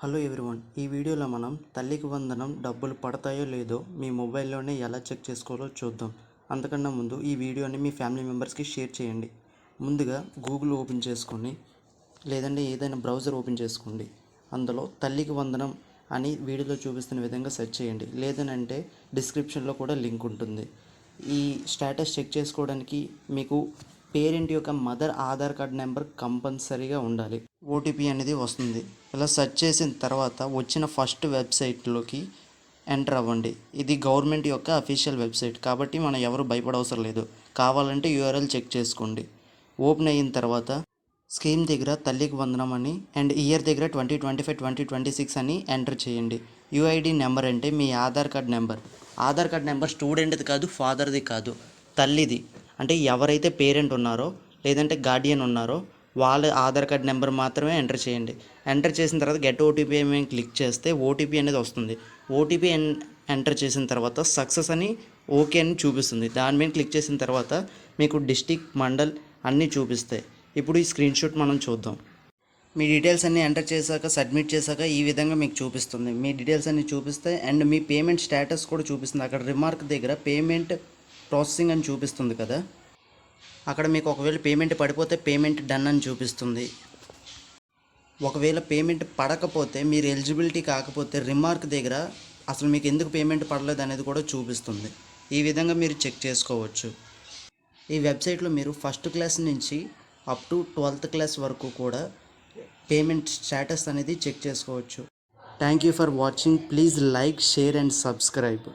Hello everyone ఈ వీడియోలో మనం తల్లికి వందనం డబ్బులు పడతాయో లేదో మీ మొబైల్లోనే ఎలా చెక్ చేసుకోవాలో చూద్దాం. అంతకన్నా ముందు ఈ వీడియోని మీ ఫ్యామిలీ మెంబర్స్కి షేర్ చేయండి. ముందుగా గూగుల్ ఓపెన్ చేసుకొని లేదంటే ఏదైనా బ్రౌజర్ ఓపెన్ చేసుకోండి. అందులో తల్లికి వందనం అని వీడియోలో చూపిస్తున్న విధంగా సెర్చ్ చేయండి. లేదనంటే డిస్క్రిప్షన్లో కూడా లింక్ ఉంటుంది. ఈ స్టేటస్ చెక్ చేసుకోవడానికి మీకు పేరెంట్ యొక్క మదర్ ఆధార్ కార్డ్ నెంబర్ కంపల్సరీగా ఉండాలి. ఓటీపీ అనేది వస్తుంది. ఇలా సెర్చ్ చేసిన తర్వాత వచ్చిన ఫస్ట్ వెబ్సైట్లోకి ఎంటర్ అవ్వండి. ఇది గవర్నమెంట్ యొక్క అఫీషియల్ వెబ్సైట్ కాబట్టి మనం ఎవరు భయపడవసరం లేదు. కావాలంటే యూఆర్ఎల్ చెక్ చేసుకోండి. ఓపెన్ అయిన తర్వాత స్కీమ్ దగ్గర తల్లికి వందనం అని అండ్ ఇయర్ దగ్గర twenty twenty five twenty twenty six అని ఎంటర్ చేయండి. యూఐడి నెంబర్ అంటే మీ Aadhaar card number. Aadhaar card number స్టూడెంట్ది కాదు ఫాదర్ది కాదు తల్లిది. అంటే ఎవరైతే పేరెంట్ ఉన్నారో లేదంటే గార్డియన్ ఉన్నారో వాళ్ళ ఆధార్ కార్డ్ నెంబర్ మాత్రమే ఎంటర్ చేయండి. ఎంటర్ చేసిన తర్వాత గెట్ ఓటీపీ మేము క్లిక్ చేస్తే ఓటీపీ అనేది వస్తుంది. ఓటీపీ ఎంటర్ చేసిన తర్వాత సక్సెస్ అని ఓకే అని చూపిస్తుంది. దాని మీద క్లిక్ చేసిన తర్వాత మీకు డిస్టిక్ మండల్ అన్నీ చూపిస్తాయి. ఇప్పుడు ఈ స్క్రీన్ షాట్ మనం చూద్దాం. మీ డీటెయిల్స్ అన్నీ ఎంటర్ చేశాక సబ్మిట్ చేశాక ఈ విధంగా మీకు చూపిస్తుంది. మీ డీటెయిల్స్ అన్నీ చూపిస్తాయి అండ్ మీ పేమెంట్ స్టేటస్ కూడా చూపిస్తుంది. అక్కడ రిమార్క్ దగ్గర పేమెంట్ ప్రాసెసింగ్ అని చూపిస్తుంది కదా. అక్కడ మీకు ఒకవేళ పేమెంట్ పడిపోతే పేమెంట్ డన్ అని చూపిస్తుంది. ఒకవేళ పేమెంట్ పడకపోతే మీరు ఎలిజిబిలిటీ కాకపోతే రిమార్క్ దగ్గర అసలు మీకు ఎందుకు పేమెంట్ పడలేదు అనేది కూడా చూపిస్తుంది. ఈ విధంగా మీరు చెక్ చేసుకోవచ్చు. ఈ వెబ్సైట్లో మీరు ఫస్ట్ క్లాస్ నుంచి అప్ టు ట్వెల్త్ క్లాస్ వరకు కూడా పేమెంట్ స్టేటస్ అనేది చెక్ చేసుకోవచ్చు. Thank you for watching please like share and subscribe